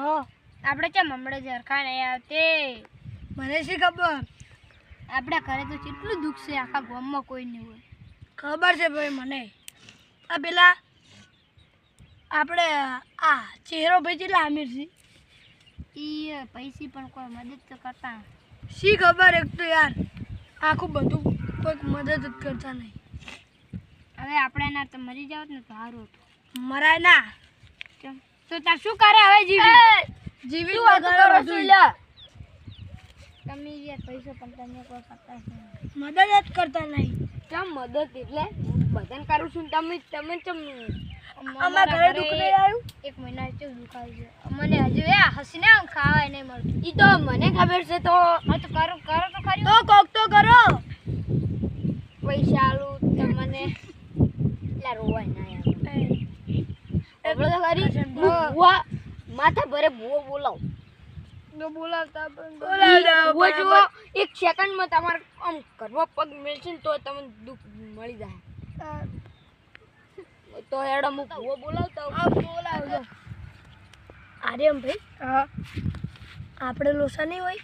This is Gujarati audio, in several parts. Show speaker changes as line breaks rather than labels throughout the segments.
હા.
આપણે ચમ હમણાં ઝરખા નહીં આવતે
મને શી ખબર?
આપણા ઘરે તો કેટલું દુઃખ છે આખા ગામમાં કોઈ નહીં હોય.
ખબર છે ભાઈ મને. આ પેલા આપણે આ ચહેરો ભાઈ કેટલા અમીર છે?
એ પૈસી પણ કોઈ મદદ તો કરતા
શી ખબર એક તો યાર આખું બધું કોઈક મદદ જ કરતા નહીં.
હવે આપણે એના તો મરી જાવ ને તો સારું હતું.
મરાય ના
ચમ. તો તાર શું કરે હવે જીવી?
જીવી
શું વાતો કરો છો લ્યા? તમે જે પૈસો પણ તમને કોઈ કરતા
મદદ જ કરતા નહીં.
કેમ મદદ એટલે? બધાને કરું છું તમે તમે ચમ
અમારા ઘરે દુખ નહીં આવ્યું?
એક મહિના જેવું દુખાય છે. મને હજુ એ હસીને આમ ખાવાય નહીં મળતું. ઈ તો મને ખબર છે તો હા તો કરો કરો તો ખરી
તો કોક તો કરો
પૈસા આલું તમને એટલે રોવાય ના યાર આપણે તો ખરી ભૂવા માથા ભરે ભૂવો બોલાવ
બોલાવતા બોલાવતા
એક સેકન્ડમાં તમારે આમ કરવા પગ મેળશે ને તો તમને દુઃખ મળી જાય. તો હેડો હું બોલાવતા
બોલાવજો. આર્યમ ભાઈ
હા.
આપણે લોસા નહીં હોય?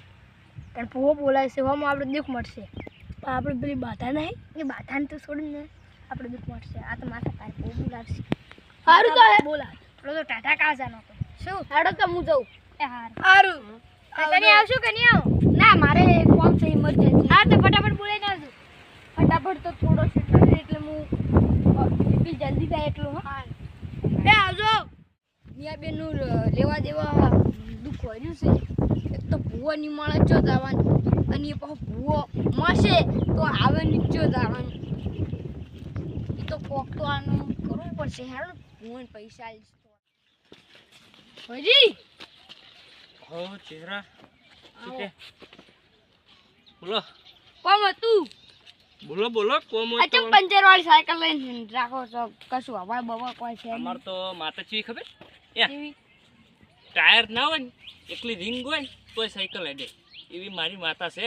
પણ પૂવો બોલાય છે એવામાં આપણે દુઃખ મળશે.
પણ આપણે પેલી બાધા નહીં?
એ બાધાને તો છોડીને આપણે દુઃખ મળશે. આ તો માથા તારે ભૂવો બોલાવશે. સારું તો
બોલાવ.
થોડો તો ટાટા કાજાનો તો શું? હેડો તો હું જઉં. એ હાર. તને આવશું કે નહીં આવું? ના મારે ફોર્મ છે ઇમરજન્સી હા તો ફટાફટ બોલાઈને આવજો. ફટાફટ તો થોડો છે એટલે હું જલ્દી થાય એટલું હા.
એ આવજો.
મિયા બેનનું લેવા દેવા દુઃખ કર્યું છે. એક તો ભૂવો નિમાળે ચો દાવાનું અને એ પાછો ભૂવો મળશે તો આવે નીચો દાવાનું એ તો કોક તો આનું કરવું પડશે. હેડો ભૂવોને પૈસા હજી
હો ચહેરા. કે? બોલો.
કોમ હતું?
બોલો બોલો કોમ હોય
અચમ
તો
પંચર વાળી સાયકલ લઈને રાખો છો કશું હવા બવા કોઈ છે
અમાર તો માતા ચી ખબર? ટાયર ના હોય ને એકલી રિંગ હોય તોય સાયકલ હેડે. એવી મારી માતા છે.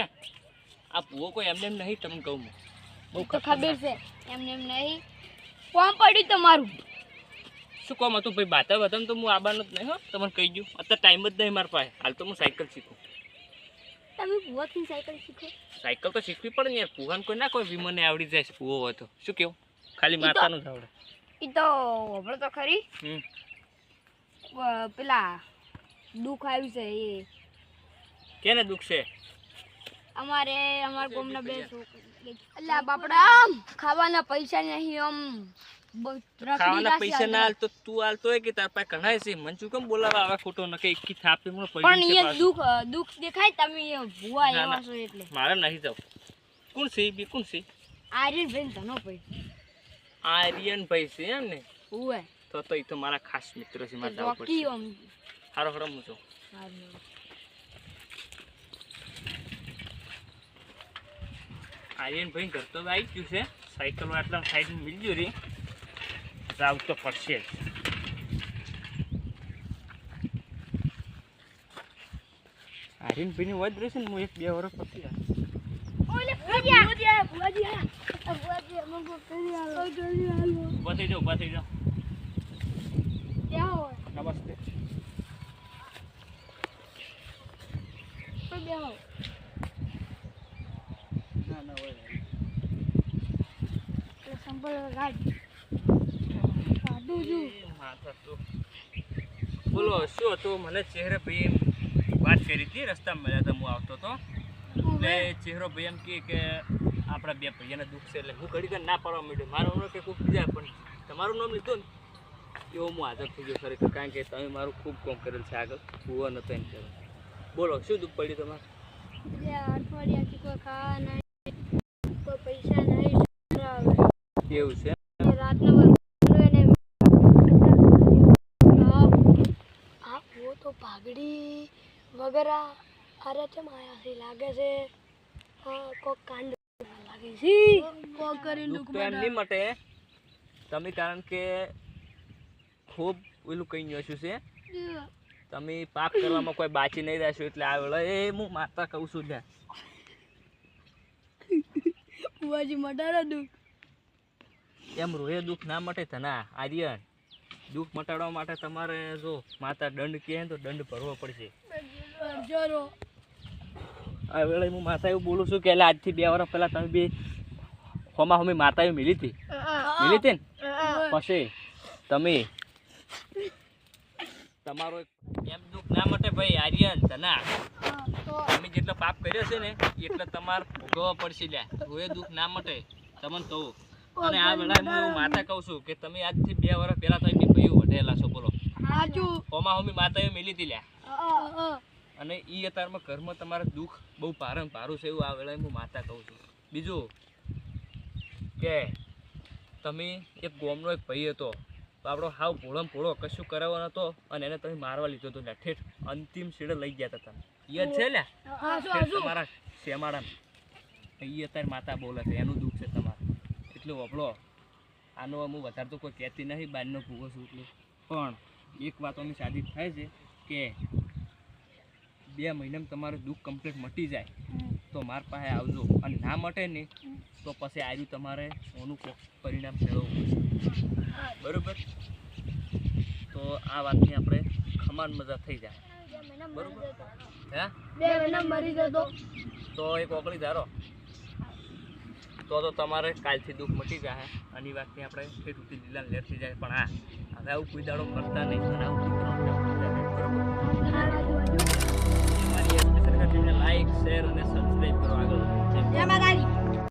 આ ભૂવો કોઈ એમને એમ નહીં તમને કહું. બહુ
ખબર છે એમને એમ નહીં. કોમ પડ્યું તમારું.
શું કોમ હતું? ભાઈ બાતા બતામ તો હું આવવાનો જ નહીં હો. તમને કહી દઉં. અત્યારે ટાઈમ જ નહીં મારા પાસે. હાલ તો હું સાયકલ શીખું.
તમે ભૂવાથી સાયકલ શીખો.
સાયકલ તો શીખવી પડે ને યાર. ભૂવાને કોઈ ના કોઈ વિમને આવડી જાય ભૂવો હોય તો. શું કેવું? ખાલી માતાનું જ આવડે.
એ તો હમણાં તો ખરી. પેલા દુઃખ આવ્યું છે એ.
કેને દુઃખ છે?
અમારે અમાર ગામના બે છોકરી એટલે બાપડા ખાવાના પૈસા નહીં આમ. બ-
ખાવાના પૈસા ના
આગળ.
તું હાલ તો કે તાર પાસે ઘણા છે. મને શું કેમ બોલાવા આવે ખોટો? ન કે એકી થાપે મને પડી
પણ એ
પાછું.
દુઃખ દુઃખ દેખાય તમે એ એવા છો એટલે.
મારે નહીં જાવ. કોણ છે બી? કોણ છે?
આર્યન ભાઈ ધનો ભાઈ
આર્યન ભાઈ છે એમ ને?
હુએ
તો તો એ તો મારા ખાસ મિત્ર છે મારા જવું પડશે. હારો હારો હું જાઉં. આર્યન ભાઈ ઘર તો આવી ગયું છે. સાયકલ આટલા સાઈડ મિલજો રે. જાવ તો પડશે જ આર્યન ભાઈની વધ રહેશે ને હું એક બે વર્ષ પછી નમસ્તે ના ના હોય
સંભળ ગાડી
બોલો શું હતું? મને ચહેરો ભાઈ વાત કરી હતી રસ્તામાં મળ્યા હતા હું આવતો હતો. એટલે ચહેરો ભાઈ એમ કહે કે આપણા બે ભાઈઓને દુઃખ છે એટલે હું ઘડી ના પાડવા માંડ્યો. મારો નામ કે ખૂબ બીજા પણ તમારું નામ લીધું ને એવો હું હાજર થઈ ગયો ખરેખર. કારણ કે તમે મારું ખૂબ કોમ કરેલ છે આગળ. ભૂવો નતો એમ કહેવાય. બોલો શું દુઃખ પડ્યું તમારે?
અઠવાડિયાથી કોઈ ખાવા નહીં કોઈ પૈસા નહીં
એવું છે
એ રાતના વરસાદ એને હા
આ વો તો પાઘડી વગેરે અરે ચમ આયા છે. લાગે છે કોક કાંડ લાગે છે. કોક કરી
લુક તો એમ નહીં મટે. તમે કારણ કે ખૂબ ઓલું કઈ નશું છે તમે પાપ કરવામાં કોઈ બાચી નહીં રહેશો એટલે આ વેળા એ હું માતા કહું છું લ્યા.
બુઆજી મટાડો દુઃખ.
એમ રોએ દુઃખ ના મટે તના આર્યન. દુઃખ મટાડવા માટે તમારે જો માતા દંડ કહે તો દંડ ભરવો પડશે. આ વેળે હું માતા એવું બોલું છું કે આજથી બે વર્ષ પહેલા તમે બી હોમા હોમી માતા એવું મિલી હતી? મિલી હતી ને? પછી તમે તમારો એમ દુઃખ ના માટે ભાઈ આર્યન ધના. તમે જેટલો પાપ કર્યો છે ને એટલે તમારે ભોગવવા પડશે લ્યા. તો એ દુઃખ ના માટે. તમને કહું અને આ વેળા હું માતા કહું છું કે તમે આજથી બે વર્ષ પહેલા તમે ભાઈઓ વઢેલા છો બોલો. હોમા હોમી માતા એવું મિલી હતી લ્યા. અને એ અત્યારમાં ઘરમાં તમારે દુઃખ બહુ ભારે ને ભારું છે એવું આ વેળાએ હું માતા કહું છું. બીજું કે તમે એક ગોમનો એક ભાઈ હતો તો આપણો હાવ ભોળમ ભોળો કશું કરાવવાનો હતો અને એને તમે મારવા લીધો હતો ઠેઠ અંતિમ શીડે લઈ ગયા હતા તમે. યાદ છે લે તમારા શેમાડા એ અત્યારે માતા બોલે છે એનું દુઃખ છે તમારે. એટલું વપલો આનો હું વધારે તો કોઈ કહેતી નહીં બારનો ભૂગો છું એટલું. પણ એક વાત અમે સાદી થાય છે કે બે મહિનામાં તમારું દુઃખ કમ્પ્લીટ મટી જાય. તો માર પાસે આવજો. અને ના મટે ને તો પછી આવ્યું તમારે ઓનું પરિણામ મેળવવું બરાબર? તો આ વાતની આપણે ખમાન મજા થઈ જાય. બરોબર? હે?
બે મહિના મરી જતો.
તો એક ઓગળી ધારો. તો તો તમારે કાલથી દુઃખ મટી જાય. અને એ વાતની આપણે ઠેઠ ઉઠી લીલા લેર થઈ જાય. પણ હા હવે આવું કોઈ દાડો કરતા નહીં. અને આવું. બરોબર? અમારી એપ્લિકેશન લાઈક શેર અને સબસ્ક્રાઈબ કરો આગળ
જય માતાજી